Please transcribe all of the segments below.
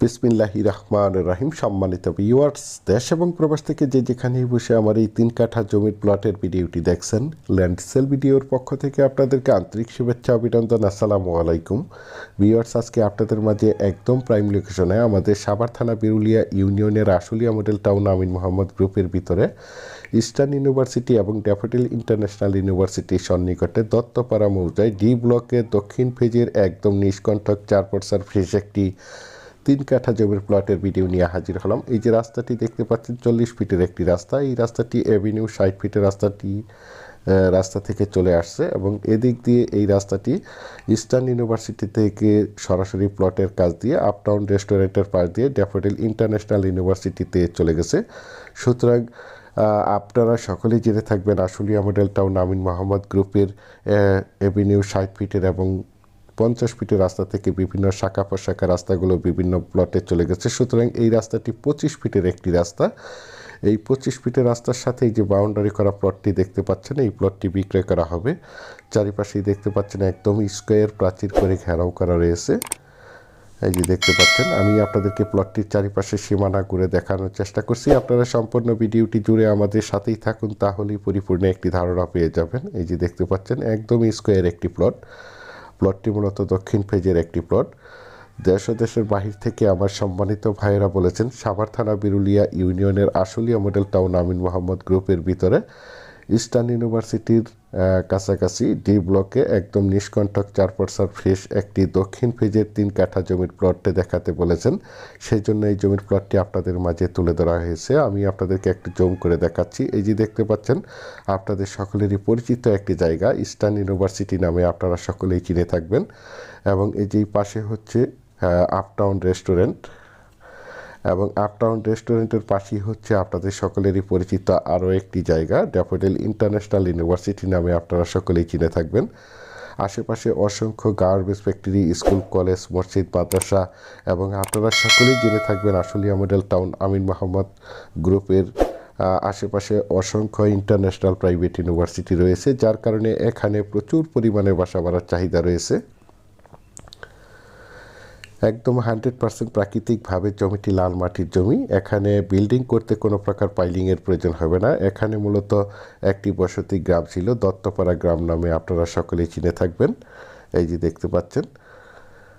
বিসমিল্লাহি রহমান রাহিম, সম্মানিত ভিউয়ার্স দেশ এবং প্রবাস থেকে যে যেখানেই বসে আমার এই তিন কাঠা জমির প্লটের ভিডিওটি দেখছেন ল্যান্ড সেল ভিডিওর পক্ষ থেকে আপনাদেরকে আন্তরিক শুভেচ্ছা, অভিনন্দন, আসসালামু আলাইকুম। ভিউয়ার্স আজকে আপনাদের মাঝে একদম প্রাইম লোকেশনে আমাদের সাভার থানা বিরুলিয়া ইউনিয়নের আশুলিয়া মডেল টাউন আমিন মোহাম্মদ গ্রুপের ভিতরে ইস্টার্ন ইউনিভার্সিটি এবং ড্যাফোডিল ইন্টারন্যাশনাল ইউনিভার্সিটির সন্নিকটে দত্তপাড়া মৌজায় ডি ব্লকের দক্ষিণ ফেজের একদম নিষ্কণ্ঠক চার পর্সার ফ্রেশ একটি তিন কাঠা জমির প্লটের ভিডিও নিয়ে হাজির হলাম। এই যে রাস্তাটি দেখতে পাচ্ছেন, চল্লিশ ফিটের একটি রাস্তা। এই রাস্তাটি অ্যাভিনিউ ষাট ফিটের রাস্তাটি রাস্তা থেকে চলে আসছে এবং এদিক দিয়ে এই রাস্তাটি ইস্টার্ন ইউনিভার্সিটি থেকে সরাসরি প্লটের কাজ দিয়ে আপটাউন রেস্টুরেন্টের পাশ দিয়ে ড্যাফোডিল ইন্টারন্যাশনাল ইউনিভার্সিটিতে চলে গেছে। সুতরাং আপনারা সকলেই জেনে থাকবেন, আশুলিয়া মডেল টাউন আমিন মোহাম্মদ গ্রুপের এভিনিউ ষাট ফিটের এবং পঞ্চাশ ফিটের রাস্তা থেকে বিভিন্ন শাখা প্রশাখা রাস্তাগুলো বিভিন্ন প্লটে চলে গেছে। সুতরাং এই রাস্তাটি পঁচিশ ফিটের একটি রাস্তা। এই পঁচিশ ফিটের রাস্তার সাথে এই যে বাউন্ডারি করা প্লটটি দেখতে পাচ্ছেন, এই প্লটটি বিক্রয় করা হবে। চারিপাশেই দেখতে পাচ্ছেন একদম স্কোয়ার প্রাচীর করে ঘেরাও করা রয়েছে। এই যে দেখতে পাচ্ছেন, আমি আপনাদেরকে প্লটটির চারিপাশে সীমানা ঘুরে দেখানোর চেষ্টা করছি। আপনারা সম্পূর্ণ ভিডিওটি জুড়ে আমাদের সাথেই থাকুন, তাহলেই পরিপূর্ণ একটি ধারণা পেয়ে যাবেন। এই যে দেখতে পাচ্ছেন, একদম স্কোয়ার একটি প্লট প্লটটি মূলত দক্ষিণ ফেজের একটি প্লট। দেশ ও দেশের বাহির থেকে আমার সম্মানিত ভাইয়েরা বলেছেন, সাভার থানা বিরুলিয়া ইউনিয়নের আশুলিয়া মডেল টাউন আমিন মোহাম্মদ গ্রুপের ভিতরে ইস্টার্ন ইউনিভার্সিটির কাছাকাছি ডি ব্লকে একদম নিষ্কণ্ঠক চার পর্সার ফ্রেশ একটি দক্ষিণ ফেজের তিন কাঠা জমির প্লটটি দেখাতে বলেছেন। সেই জন্য এই জমির প্লটটি আপনাদের মাঝে তুলে ধরা হয়েছে। আমি আপনাদেরকে একটু জম করে দেখাচ্ছি। এই যে দেখতে পাচ্ছেন, আপনাদের সকলেরই পরিচিত একটি জায়গা ইস্টার্ন ইউনিভার্সিটি নামে আপনারা সকলেই চিনে থাকবেন। এবং এই যেই পাশে হচ্ছে আপটাউন রেস্টুরেন্ট এবং আপটাউন রেস্টুরেন্টের পাশেই হচ্ছে আপনাদের সকলেরই পরিচিত আরও একটি জায়গা ড্যাফোডেল ইন্টারন্যাশনাল ইউনিভার্সিটি নামে আপনারা সকলেই চিনে থাকবেন। আশেপাশে অসংখ্য গার্মেন্টস ফ্যাক্টরি স্কুল কলেজ মসজিদ, মাদ্রাসা এবং আপনারা সকলেই জেনে থাকবেন আশুলিয়া মডেল টাউন আমিন মোহাম্মদ গ্রুপের আশেপাশে অসংখ্য ইন্টারন্যাশনাল প্রাইভেট ইউনিভার্সিটি রয়েছে, যার কারণে এখানে প্রচুর পরিমাণে বাসা বাড়ার চাহিদা রয়েছে। একদম হান্ড্রেড পার্সেন্ট প্রাকৃতিকভাবে জমিটি লাল মাটির জমি। এখানে বিল্ডিং করতে কোনো প্রকার পাইলিংয়ের প্রয়োজন হবে না। এখানে মূলত একটি বসতি গ্রাম ছিল, দত্তপাড়া গ্রাম নামে আপনারা সকলেই চিনে থাকবেন। এই যে দেখতে পাচ্ছেন,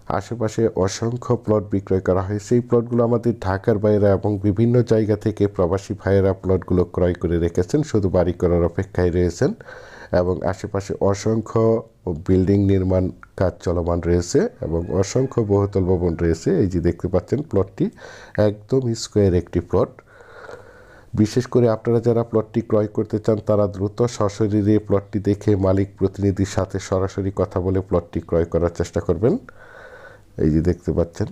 আশেপাশে অসংখ্য প্লট বিক্রয় করা হয় সেই প্লটগুলো আমাদের ঢাকার বাইরে এবং বিভিন্ন জায়গা থেকে প্রবাসী ভাইয়েরা প্লটগুলো ক্রয় করে রেখেছেন, শুধু বাড়ি করার অপেক্ষায় রয়েছেন। এবং আশেপাশে অসংখ্য বিল্ডিং নির্মাণ কাজ চলমান রয়েছে এবং অসংখ্য বহুতল ভবন রয়েছে। এই যে দেখতে পাচ্ছেন প্লটটি একদম স্কোয়ার একটি প্লট। বিশেষ করে আপনারা যারা প্লটটি ক্রয় করতে চান, তারা দ্রুত সশরীরে প্লটটি দেখে মালিক প্রতিনিধির সাথে সরাসরি কথা বলে প্লটটি ক্রয় করার চেষ্টা করবেন। এই যে দেখতে পাচ্ছেন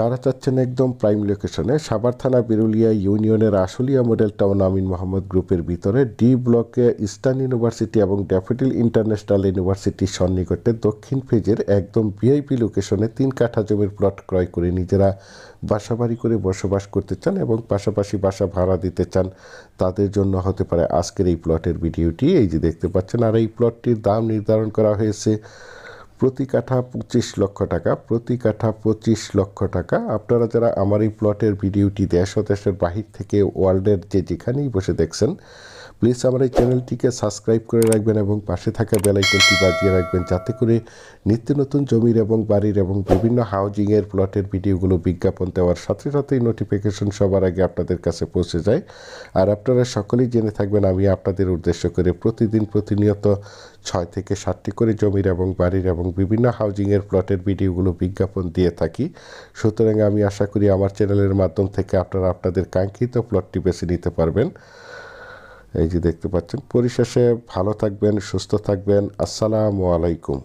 যারা চাচ্ছেন একদম প্রাইম লোকেশনে সাভার থানা বিরুলিয়া ইউনিয়নের আশুলিয়া মডেল টাউন আমিন মোহাম্মদ গ্রুপের ভিতরে ডি ব্লকে ইস্টার্ন ইউনিভার্সিটি এবং ড্যাফোডিল ইন্টারন্যাশনাল ইউনিভার্সিটির সন্নিকটে দক্ষিণ ফেজের একদম ভিআইপি লোকেশনে তিন কাঠা জমির প্লট ক্রয় করে নিজেরা বাসাবাড়ি করে বসবাস করতে চান এবং পাশাপাশি বাসা ভাড়া দিতে চান। তাদের জন্য হতে পারে আজকের এই প্লটের ভিডিওটি। এই যে দেখতে পাচ্ছেন, আর এই প্লটটির দাম নির্ধারণ করা হয়েছে প্রতি কাঠা পঁচিশ লক্ষ টাকা, প্রতি কাঠা পঁচিশ লক্ষ টাকা। আপনারা যারা আমার এই প্লটের ভিডিওটি দেশ ও দেশের বাহির থেকে ওয়ার্ল্ডের যে যেখানেই বসে দেখছেন প্লিজ আমার এই চ্যানেলটিকে সাবস্ক্রাইব করে রাখবেন এবং পাশে থাকা বেলাইকনটি বাজিয়ে রাখবেন যাতে করে নিত্য নতুন জমির এবং বাড়ির এবং বিভিন্ন হাউজিংয়ের প্লটের ভিডিওগুলো বিজ্ঞাপন দেওয়ার সাথে সাথেই নোটিফিকেশন সবার আগে আপনাদের কাছে পৌঁছে যায়। আর আপনারা সকলেই জেনে থাকবেন, আমি আপনাদের উদ্দেশ্য করে প্রতিদিন প্রতিনিয়ত ছয় থেকে সাতটি করে জমির এবং বাড়ির এবং বিভিন্ন হাউজিংয়ের প্লটের ভিডিওগুলো বিজ্ঞাপন দিয়ে থাকি। সুতরাং আমি আশা করি আমার চ্যানেলের মাধ্যম থেকে আপনারা আপনাদের কাঙ্ক্ষিত প্লটটি বেছে নিতে পারবেন। এই যে দেখতে পাচ্ছেন, পরিশেষে ভালো থাকবেন, সুস্থ থাকবেন। আসসালামু আলাইকুম।